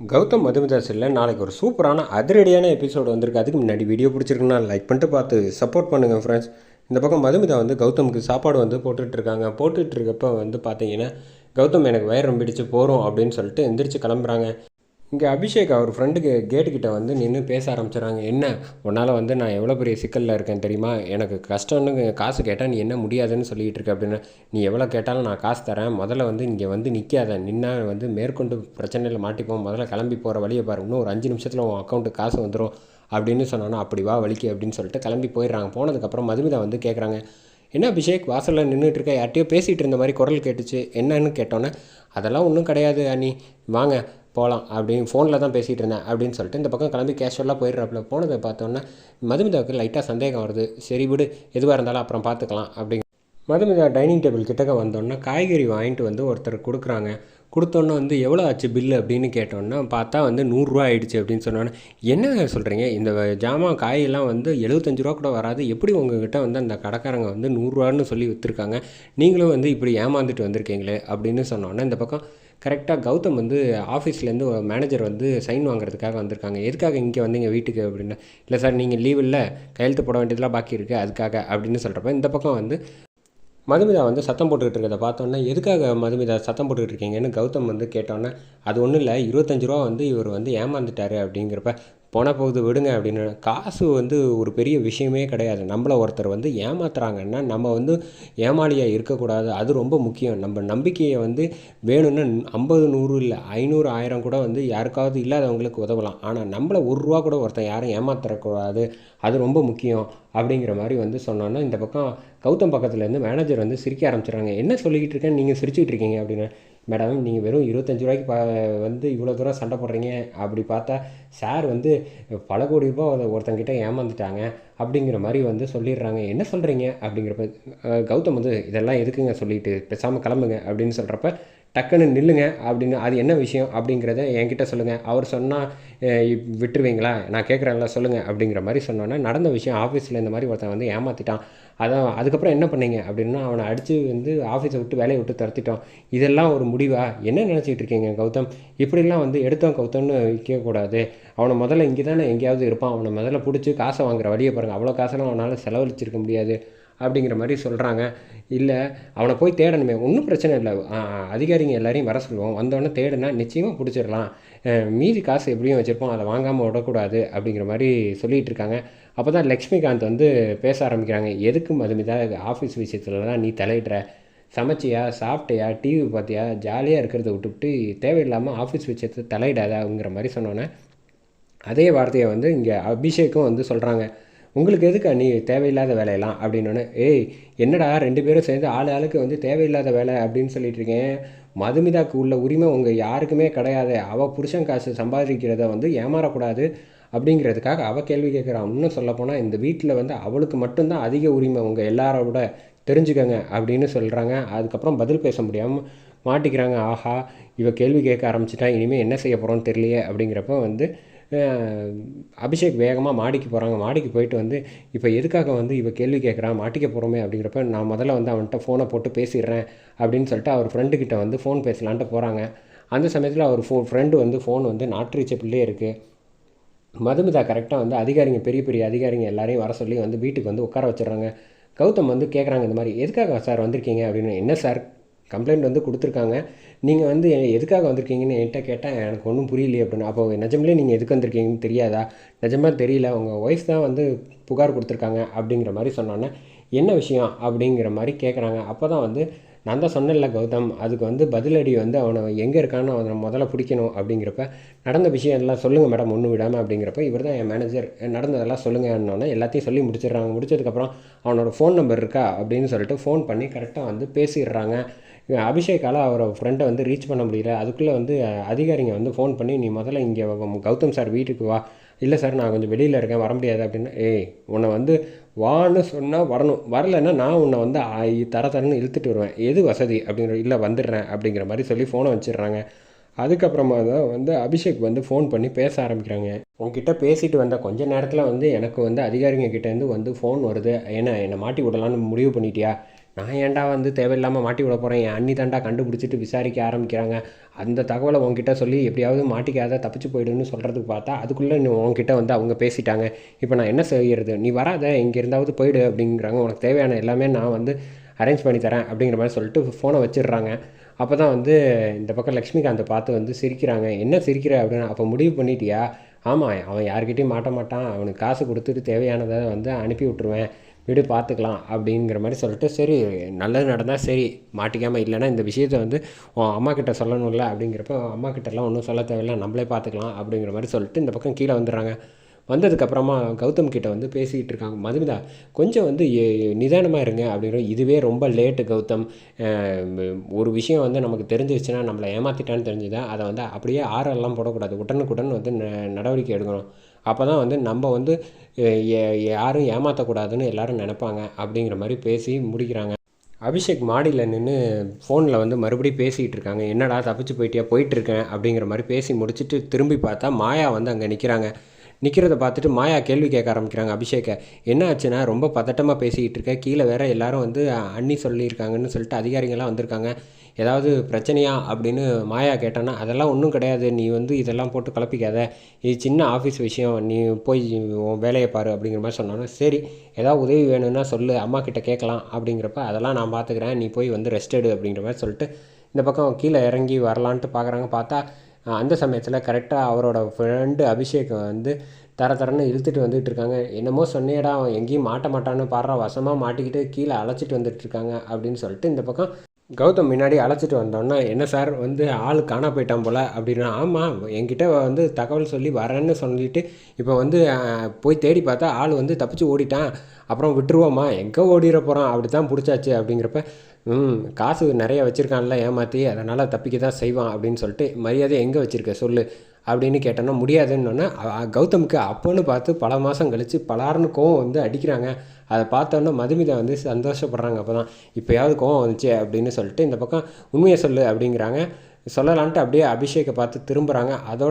கௌதம் மதுமிதாஸில் நாளைக்கு ஒரு சூப்பரான அதிரடியான எபிசோடு வந்திருக்கு. அதுக்கு முன்னாடி வீடியோ பிடிச்சிருக்குன்னா லைக் பண்ணிட்டு பார்த்து சப்போர்ட் பண்ணுங்கள் ஃப்ரெண்ட்ஸ் இந்த பக்கம் மதுமிதா வந்து கௌதமுக்கு சாப்பாடு வந்து போட்டுட்ருக்காங்க. இருக்காங்க வந்து பார்த்தீங்கன்னா கௌதம் எனக்கு வயிறு ரொம்பிடுச்சு போகிறோம் அப்படின்னு சொல்லிட்டு எந்திரிச்சு கிளம்புறாங்க. இங்கே அபிஷேக் அவர் ஃப்ரெண்டுக்கு கேட்டுக்கிட்ட வந்து நின்று பேச ஆரம்பிச்சிடறாங்க என்ன? உன்னால் வந்து நான் எவ்வளோ பெரிய சிக்கலில் இருக்கேன் தெரியுமா? எனக்கு கஷ்டம்னு காசு கேட்டால் நீ என்ன முடியாதுன்னு சொல்லிகிட்டு இருக்க அப்படின்னு. நீ எவ்வளோ கேட்டாலும் நான் காசு தரேன். முதல்ல வந்து இங்கே வந்து நிற்காத நின்னா வந்து மேற்கொண்டு பிரச்சனையில் மாட்டிப்போம். முதல்ல கிளம்பி போகிற வழியை பாரு. இன்னும் ஒரு அஞ்சு நிமிஷத்தில் உன் அக்கௌண்ட்டு காசு வந்துடும் அப்படின்னு சொன்னானா அப்படி வா வலிக்கு அப்படின்னு சொல்லிட்டு கிளம்பி போயிடுறாங்க. போனதுக்கப்புறம் மதுமிதா வந்து கேட்குறாங்க என்ன அபிஷேக்? வாசலில் நின்றுட்டு இருக்க? யார்ட்டையோ பேசிகிட்டு இருந்த மாதிரி குரல் கேட்டுச்சு. என்னன்னு கேட்டோன்னே அதெல்லாம் ஒன்றும் கிடையாது அண்ணி. வாங்க. போகலாம் அப்படின்னு ஃபோனில் தான் பேசிகிட்டு இருந்தேன் அப்படின்னு சொல்லிட்டு இந்த பக்கம் கிளம்பி கேஷுவலாக போயிடுறாப்புல. போனதை பார்த்தோன்னே மதுமிதாவுக்கு லைட்டாக சந்தேகம் வருது. சரி விடு எதுவாக இருந்தாலும் அப்புறம் பார்த்துக்கலாம் அப்படிங்க மதுமிதா டைனிங் டேபிள் கிட்டக்க வந்தோன்னே காய்கறி வாங்கிட்டு வந்து ஒருத்தர் கொடுக்குறாங்க. கொடுத்தோன்னே வந்து எவ்வளோ ஆச்சு பில்லு அப்படின்னு கேட்டோன்னே பார்த்தா வந்து நூறுரூவா ஆயிடுச்சு அப்படின்னு சொன்னோன்னே என்ன சொல்கிறீங்க இந்த ஜாமான் காயெல்லாம் வந்து எழுபத்தஞ்சு ரூபா கூட வராது. எப்படி உங்ககிட்ட வந்து அந்த கடைக்காரங்க வந்து நூறுரூவான்னு சொல்லி விற்றுருக்காங்க நீங்களும் வந்து இப்படி ஏமாந்துட்டு வந்திருக்கீங்களே? அப்படின்னு சொன்னோன்னே இந்த பக்கம் கரெக்டாக கௌதம் வந்து ஆஃபீஸ்லேருந்து மேனேஜர் வந்து சைன் வாங்குறதுக்காக வந்திருக்காங்க. எதுக்காக இங்கே வந்தீங்க வீட்டுக்கு அப்படின்னு? இல்லை சார் நீங்கள் லீவ் இல்லை கையெழுத்து போட வேண்டியதெல்லாம் பாக்கி இருக்குது அதுக்காக அப்படின்னு சொல்கிறப்ப இந்த பக்கம் வந்து மதுமிதா வந்து சத்தம் போட்டுக்கிட்டு இருக்கிறத பார்த்தோன்னே எதுக்காக மதுமிதா சத்தம் போட்டுக்கிட்டு இருக்கீங்கன்னு கௌதம் வந்து கேட்டோன்னே அது ஒன்றும் இல்லை இருபத்தஞ்சு ரூபா வந்து இவர் வந்து ஏமாந்துட்டாரு அப்படிங்கிறப்ப போன போகுது விடுங்க அப்படின்னு. காசு வந்து ஒரு பெரிய விஷயமே கிடையாது. நம்மளை ஒருத்தர் வந்து ஏமாத்துறாங்கன்னா நம்ம வந்து ஏமாளியாக இருக்கக்கூடாது. அது ரொம்ப முக்கியம். நம்ம நம்பிக்கையை வந்து வேணும்னா ஐம்பது நூறு இல்லை ஐநூறு ஆயிரம் கூட வந்து யாருக்காவது இல்லாதவங்களுக்கு உதவலாம். ஆனால் நம்மளை ஒரு ரூபா கூட ஒருத்தன் யாரும் ஏமாத்தரக்கூடாது அது ரொம்ப முக்கியம் அப்படிங்கிற மாதிரி வந்து சொன்னோன்னா இந்த பக்கம் கௌதம் பக்கத்துலேருந்து மேனேஜர் வந்து சிரிக்க ஆரம்பிச்சிடுறாங்க. என்ன சொல்லிக்கிட்டு இருக்கேன் நீங்கள் சிரிச்சுக்கிட்டு இருக்கீங்க? அப்படின்னு. மேடம் நீங்கள் வெறும் இருபத்தஞ்சி ரூபாய்க்கு பா வந்து இவ்வளோ தூரம் சண்டை போடுறீங்க. அப்படி பார்த்தா சார் வந்து பல கோடி ரூபாய் ஒருத்தங்கிட்ட ஏமாந்துட்டாங்க. அப்படிங்கிற மாதிரி வந்து சொல்லிடுறாங்க. என்ன சொல்கிறீங்க அப்படிங்கிறப்ப கௌதம் வந்து இதெல்லாம் எதுக்குங்க சொல்லிட்டு பேசாமல் கிளம்புங்க அப்படின்னு சொல்கிறப்ப டக்குன்னு நில்லுங்க அப்படின்னு அது என்ன விஷயம் அப்படிங்கிறத என்கிட்ட சொல்லுங்கள் அவர் சொன்னால் விட்டுருவீங்களா? நான் கேட்குறேன்ல சொல்லுங்கள் அப்படிங்கிற மாதிரி சொன்னோன்னே நடந்த விஷயம் ஆஃபீஸில் இந்த மாதிரி ஒருத்தன் வந்து ஏமாற்றிட்டான் அதான் அதுக்கப்புறம் என்ன பண்ணீங்க? அப்படின்னா அவனை அடித்து வந்து ஆஃபீஸை விட்டு வேலையை விட்டு துரத்திட்டோம். இதெல்லாம் ஒரு முடிவா? என்ன நினச்சிட்டு இருக்கீங்க கௌதம்? இப்படிலாம் வந்து எடுத்தோம் கௌதம்னு விற்கக்கூடாது அவனை முதல்ல இங்கே தானே எங்கேயாவது இருப்பான். அவனை முதல்ல பிடிச்சி காசை வாங்குற வழியை பாருங்கள் அவ்வளோ காசெல்லாம் அவனால் செலவழிச்சிருக்க முடியாது. அப்படிங்கிற மாதிரி சொல்கிறாங்க இல்லை அவனை போய் தேடணுமே. ஒன்றும் பிரச்சனை இல்லை. அதிகாரிங்க எல்லாரையும் வர சொல்லுவோம். வந்தோடனே தேடுனா நிச்சயமாக பிடிச்சிடலாம். மீதி காசு எப்படியும் வச்சுருப்போம். அதை வாங்காமல் விடக்கூடாது அப்படிங்கிற மாதிரி சொல்லிகிட்டு இருக்காங்க. அப்போ தான் லக்ஷ்மிகாந்த் வந்து பேச ஆரம்பிக்கிறாங்க. எதுக்கும் அது மதுமிதா ஆஃபீஸ் விஷயத்துலலாம் நீ தலையிடுற. சமைச்சியா சாப்பிட்டியா டிவி பார்த்தியா ஜாலியாக இருக்கிறத விட்டுவிட்டு தேவையில்லாமல் ஆஃபீஸ் விஷயத்தை தலையிடாதாங்கிற மாதிரி சொன்னோன்னே அதே வார்த்தையை வந்து இங்கே அபிஷேக்கும் வந்து சொல்கிறாங்க உங்களுக்கு எதுக்கு நீ தேவையில்லாத வேலையெல்லாம் அப்படின்னோடனே ஏய் என்னடா ரெண்டு பேரும் சேர்ந்து ஆள் ஆளுக்கு வந்து தேவையில்லாத வேலை அப்படின்னு சொல்லிட்டு இருக்கேன். மதுமிதாக்கு உள்ள உரிமை உங்கள் யாருக்குமே கிடையாது. அவள் புருஷன் காசு சம்பாதிக்கிறத வந்து ஏமாறக்கூடாது. அப்படிங்கிறதுக்காக அவள் கேள்வி கேட்குறான் இன்னும் சொல்லப்போனால் இந்த வீட்டில் வந்து அவளுக்கு மட்டும்தான் அதிக உரிமை. உங்கள் எல்லாரோட தெரிஞ்சுக்கங்க அப்படின்னு சொல்கிறாங்க அதுக்கப்புறம் பதில் பேச முடியாமல் மாட்டிக்கிறாங்க. ஆஹா இவ கேள்வி கேட்க ஆரம்பிச்சிட்டா. இனிமேல் என்ன செய்ய போகிறோன்னு தெரியலையே அப்படிங்கிறப்ப வந்து அபிஷேக் வேகமாக மாடிக்கு போகிறாங்க மாடிக்கு போயிட்டு வந்து இப்போ எதுக்காக வந்து இவ கேள்வி கேட்குறான் மாட்டிக்க போகிறோமே அப்படிங்கிறப்ப நான் முதல்ல வந்து அவன்கிட்ட ஃபோனை போட்டு பேசிடுறேன் அப்படின்னு சொல்லிட்டு அவர் ஃப்ரெண்டுக்கிட்ட வந்து ஃபோன் பேசலான்ட்டு போகிறாங்க அந்த சமயத்தில் அவர் ஃபோ ஃப்ரெண்டு வந்து ஃபோன் வந்து நாட் ரீச்சபிள்லே இருக்குது மதுமிதா கரெக்டாக வந்து அதிகாரிங்க பெரிய பெரிய அதிகாரிங்க எல்லாரையும் வர சொல்லி வந்து வீட்டுக்கு வந்து உட்கார வச்சிடுறாங்க. கௌதம் வந்து கேட்குறாங்க இந்த மாதிரி எதுக்காக சார் வந்திருக்கீங்க? அப்படின்னு என்ன சார்? கம்ப்ளைண்ட் வந்து கொடுத்துருக்காங்க. நீங்கள் வந்து எதுக்காக வந்திருக்கீங்கன்னு என்கிட்ட கேட்டால் எனக்கு ஒன்றும் புரியலையே அப்படின்னு. அப்போ நிஜமலே நீங்கள் எதுக்கு வந்திருக்கீங்கன்னு தெரியாதா? நிஜமாக தெரியல. உங்கள் ஒய்ஃப் தான் வந்து புகார் கொடுத்துருக்காங்க அப்படிங்கிற மாதிரி சொன்னோன்னே என்ன விஷயம் அப்படிங்கிற மாதிரி கேட்குறாங்க அப்போ தான் வந்து நான் தான் சொன்னேன்ல கௌதம் அதுக்கு வந்து பதிலடி வந்து அவனை எங்கே இருக்கான்னு அவனை முதல்ல பிடிக்கணும் அப்படிங்கிறப்ப நடந்த விஷயம் எல்லாம் சொல்லுங்கள் மேடம் ஒன்றும் விடாமல் அப்படிங்கிறப்ப இவர் தான் என் மேனேஜர் நடந்ததெல்லாம் சொல்லுங்கன்னொன்னே எல்லாத்தையும் சொல்லி முடிச்சிடுறாங்க. முடிச்சதுக்கப்புறம் அவனோட ஃபோன் நம்பர் இருக்கா அப்படின்னு சொல்லிட்டு ஃபோன் பண்ணி கரெக்டாக வந்து பேசிடுறாங்க. அபிஷேக்கால் அவரை ஃப்ரெண்டை வந்து ரீச் பண்ண முடியல. அதுக்குள்ளே வந்து அதிகாரிங்க வந்து ஃபோன் பண்ணி நீ முதல்ல இங்கே கௌதம் சார் வீட்டுக்கு வா. இல்லை சார் நான் கொஞ்சம் வெளியில் இருக்கேன் வர முடியாது அப்படின்னு. ஏய் உன்னை வந்து வான்னு சொன்னால் வரணும். வரலைன்னா நான் உன்னை வந்து தர தரன்னு இழுத்துட்டு வருவேன். எது வசதி அப்படிங்கிற இல்லை வந்துடுறேன் அப்படிங்கிற மாதிரி சொல்லி ஃபோனை வச்சிடுறாங்க. அதுக்கப்புறமா தான் வந்து அபிஷேக் வந்து ஃபோன் பண்ணி பேச ஆரம்பிக்கிறாங்க. உங்ககிட்ட பேசிட்டு வந்த கொஞ்ச நேரத்தில் வந்து எனக்கு வந்து அதிகாரிங்க கிட்டேருந்து வந்து ஃபோன் வருது. ஏன்னா என்னை மாட்டி விடலான்னு முடிவு பண்ணிட்டியா? நான் ஏன்டா வந்து தேவையில்லாமல் மாட்டி விட போகிறேன் என் அண்ணி தாண்டா கண்டுபிடிச்சிட்டு விசாரிக்க ஆரம்பிக்கிறாங்க. அந்த தகவலை உங்ககிட்ட சொல்லி எப்படியாவது மாட்டிக்காத தப்பிச்சு போயிடுன்னு சொல்கிறதுக்கு பார்த்தா அதுக்குள்ளே நீ உங்ககிட்ட வந்து அவங்க பேசிட்டாங்க. இப்போ நான் என்ன செய்யறது? நீ வராத இங்கே இருந்தாவது போயிடு அப்படிங்கிறாங்க. உனக்கு தேவையான எல்லாமே நான் வந்து அரேஞ்ச் பண்ணி தரேன் அப்படிங்கிற மாதிரி சொல்லிட்டு ஃபோனை வச்சிடுறாங்க. அப்போ தான் வந்து இந்த பக்கம் லக்ஷ்மிகாந்தை பார்த்து வந்து சிரிக்கிறாங்க. என்ன சிரிக்கிற? அப்படின்னு அப்போ முடிவு பண்ணிட்டியா? ஆமாம் அவன் யார்கிட்டையும் மாட்ட மாட்டான். அவனுக்கு காசு கொடுத்துட்டு தேவையானதை வந்து அனுப்பி விட்ருவேன் விடு பார்த்துக்கலாம் அப்படிங்கிற மாதிரி சொல்லிட்டு சரி நல்லது நடந்தால் சரி மாட்டிக்காமல் இல்லைன்னா இந்த விஷயத்தை வந்து உன் அம்மா கிட்ட சொல்லணும்ல அப்படிங்கிறப்ப அம்மா கிட்டலாம் ஒன்றும் சொல்ல தேவையில்ல நம்மளே பார்த்துக்கலாம் அப்படிங்கிற மாதிரி சொல்லிட்டு இந்த பக்கம் கீழே வந்துடுறாங்க. வந்ததுக்கப்புறமா கௌதம் கிட்ட வந்து பேசிக்கிட்டு இருக்காங்க. மதுமிதா கொஞ்சம் வந்து நிதானமாக இருங்க அப்படிங்கிற இதுவே ரொம்ப லேட்டு கௌதம். ஒரு விஷயம் வந்து நமக்கு தெரிஞ்சிருச்சுன்னா நம்மளை ஏமாற்றிட்டான்னு தெரிஞ்சுதா அதை வந்து அப்படியே ஆறெல்லாம் போடக்கூடாது. உடனுக்குடன் வந்து ந- நடவடிக்கை எடுக்கணும். அப்போ தான் வந்து நம்ம வந்து யாரும் ஏமாற்றக்கூடாதுன்னு எல்லாரும் நினப்பாங்க அப்படிங்கிற மாதிரி பேசி முடிக்கிறாங்க. அபிஷேக் மாடியில் நின்று ஃபோனில் வந்து மறுபடியும் பேசிகிட்டு இருக்காங்க. என்னடா தப்பிச்சு போயிட்டியா? போயிட்டுருக்கேன் அப்படிங்கிற மாதிரி பேசி முடிச்சுட்டு திரும்பி பார்த்தா மாயா வந்து அங்கே நிற்கிறாங்க நிற்கிறத பார்த்துட்டு மாயா கேள்வி கேட்க ஆரம்பிக்கிறாங்க. அபிஷேக்கை என்ன ஆச்சுன்னா ரொம்ப பதட்டமாக பேசிக்கிட்டு இருக்க. கீழே வேற எல்லாரும் வந்து அண்ணி சொல்லியிருக்காங்கன்னு சொல்லிட்டு அதிகாரிங்கெல்லாம் வந்திருக்காங்க. ஏதாவது பிரச்சனையா அப்படின்னு மாயா கேட்டானா அதெல்லாம் ஒன்றும் கிடையாது. நீ வந்து இதெல்லாம் போட்டு கலப்பிக்காத. இது சின்ன ஆஃபீஸ் விஷயம். நீ போய் உன் வேலையை பாரு அப்படிங்கிற மாதிரி சொன்னானே சரி ஏதாவது உதவி வேணும்னா சொல்லு. அம்மா கிட்ட கேட்கலாம். அப்படிங்கிறப்ப அதெல்லாம் நான் பார்த்துக்கிறேன் நீ போய் வந்து ரெஸ்ட் எடு அப்படிங்கிற மாதிரி சொல்லிட்டு இந்த பக்கம் கீழே இறங்கி வரலான்ட்டு பார்க்குறாங்க பார்த்தா அந்த சமயத்தில் கரெக்டாக அவரோட ஃப்ரெண்டு அபிஷேகம் வந்து தர தரன்னு இழுத்துட்டு வந்துட்டு இருக்காங்க. என்னமோ சொன்னேடா அவன் எங்கேயும் மாட்ட மாட்டான்னு பாடுற வசமாக மாட்டிக்கிட்டு கீழே அழைச்சிட்டு வந்துட்டு இருக்காங்க அப்படின்னு சொல்லிட்டு இந்த பக்கம் கௌதம் முன்னாடி அழைச்சிட்டு வந்தோன்னா என்ன சார் வந்து ஆள் காணா போயிட்டான் போல. அப்படின்னா ஆமாம் என்கிட்ட வந்து தகவல் சொல்லி வரேன்னு சொல்லிட்டு இப்போ வந்து போய் தேடி பார்த்தா ஆள் வந்து தப்பிச்சு ஓடிட்டான். அப்புறம் விட்டுருவோம்மா எங்கே ஓடிட போகிறான் அப்படி தான் பிடிச்சாச்சு. அப்படிங்கிறப்ப ம் காசு நிறைய வச்சுருக்கான்ல ஏமாற்றி அதனால் தப்பிக்க தான் செய்வான். அப்படின்னு சொல்லிட்டு மரியாதை எங்கே வச்சுருக்க? சொல்லு. அப்படின்னு கேட்டோன்னா முடியாதுன்னொன்னே கௌதமுக்கு அப்போன்னு பார்த்து பல மாதம் கழித்து பலாருன்னு கோவம் வந்து அடிக்கிறாங்க. அதை பார்த்தோன்னே மதுமிதா வந்து சந்தோஷப்படுறாங்க அப்போ தான் இப்போயாவது கோவம் வந்துச்சு அப்படின்னு சொல்லிட்டு இந்த பக்கம் உண்மையை சொல்லு அப்படிங்கிறாங்க. சொல்லலான்ட்டு அப்படியே அபிஷேக்கை பார்த்து திரும்புகிறாங்க அதோட